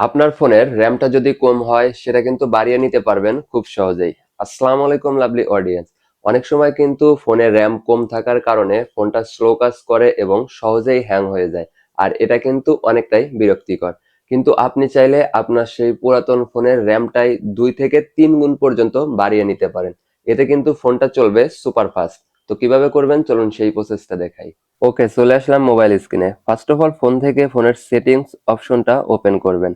আপনার ফোনের র্যামটা যদি কম হয়, সেটা কিন্তু বাড়িয়ে নিতে পারবেন খুব সহজেই। আসসালামু আলাইকুম লাভলি অডিয়েন্স অনেক সময় কিন্তু ফোনের র্যাম কম থাকার কারণে ফোনটা স্লো কাজ করে এবং সহজেই হ্যাং হয়ে যায়, আর এটা কিন্তু অনেকটাই বিরক্তিকর। কিন্তু আপনি চাইলে আপনার সেই পুরাতন ফোনের র্যামটাই দুই থেকে তিন গুণ পর্যন্ত বাড়িয়ে নিতে পারেন। এতে কিন্তু ফোনটা চলবে সুপার ফাস্ট তো কীভাবে করবেন? চলুন সেই প্রসেসটা দেখাই। ওকে চলে আসলাম মোবাইল স্ক্রিনে ফার্স্ট অফ অল ফোন থেকে ফোনের সেটিংস অপশনটা ওপেন করবেন।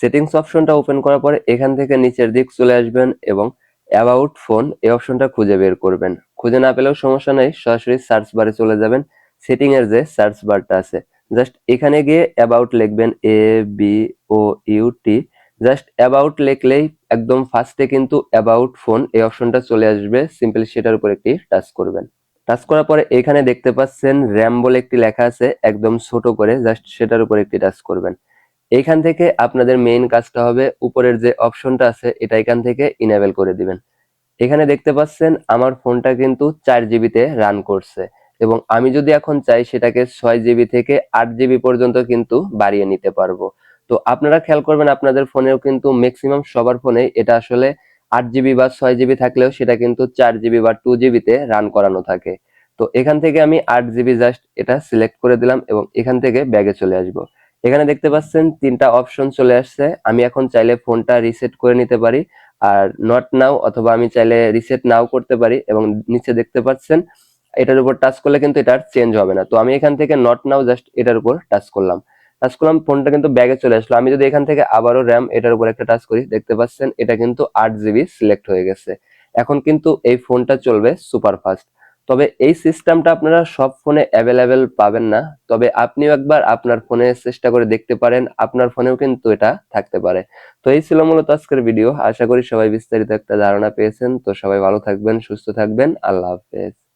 সেটিংস অপশনটা ওপেন করার পরে এখান থেকে নিচের দিক চলে আসবেন এবং অ্যাবাউট ফোন এই অপশনটা খুঁজে বের করবেন। খুঁজে না পেলেও সমস্যা নেই, সরাসরি সার্চ বারে চলে যাবেন। সেটিং এর যে সার্চ বারটা আছে জাস্ট এখানে গিয়ে অ্যাবাউট লিখবেন A B O U T just about লিখলেই একদম ফার্স্টে কিন্তু অ্যাবাউট ফোন এই অপশনটা চলে আসবে। সিম্পলি সেটার উপর একটি টাচ করবেন। টাচ করার পরে এখানে দেখতে পাচ্ছেন র্যাম বলে একটি লেখা আছে, একদম ছোট করে জাস্ট সেটার উপর একটি টাচ করবেন। এইখান থেকে আপনাদের মেইন কাজটা হবে, উপরের যে অপশনটা আছে, এটা এখান থেকে ইনেবল করে দিবেন। এখানে দেখতে পাচ্ছেন, আমার ফোনটা কিন্তু চার জিবিতে রান করছে এবং আমি যদি এখন চাই, সেটাকে ছয় জিবি থেকে আট জিবি পর্যন্ত কিন্তু বাড়িয়ে নিতে পারব। তো আপনারা খেয়াল করবেন, আপনাদের ফোনেও কিন্তু ম্যাক্সিমাম সবার ফোনে এটা আসলে আট জিবি বা ছয় জিবি থাকলেও সেটা কিন্তু চার জিবি বা টু জিবিতে রান করানো থাকে। তো এখান থেকে আমি আট জিবি জাস্ট এটা সিলেক্ট করে দিলাম এবং এখান থেকে ব্যাগে চলে আসব। এখানে দেখতে পাচ্ছেন তিনটা অপশন চলে আসছে। আমি এখন চাইলে ফোনটা রিসেট করে নিতে পারি, আর নট নাও অথবা আমি চাইলে রিসেট নাও করতে পারি এবং নিচে দেখতে পাচ্ছেন এটার উপর টাচ করলে কিন্তু এটা চেঞ্জ হবে না। তো আমি এখান থেকে নট নাও জাস্ট এটার উপর টাচ করলাম। টাচ করলাম ফোনটা কিন্তু ব্যাগে চলে আসলো। আমি যদি এখান থেকে আবারও র্যাম এটার উপর একটা টাচ করি, দেখতে পাচ্ছেন এটা কিন্তু আট জিবি সিলেক্ট হয়ে গেছে। এখন কিন্তু এই ফোনটা চলবে সুপার ফাস্ট তবে এই সিস্টেমটা আপনারা সব ফোনে অ্যাভেলেবেল পাবেন না। তবে আপনিও একবার আপনার ফোনে চেষ্টা করে দেখতে পারেন, আপনার ফোনেও কিন্তু এটা থাকতে পারে। তো এই ছিল মূলত আজকের ভিডিও আশা করি সবাই বিস্তারিত একটা ধারণা পেয়েছেন। তো সবাই ভালো থাকবেন, সুস্থ থাকবেন। আল্লাহ হাফেজ।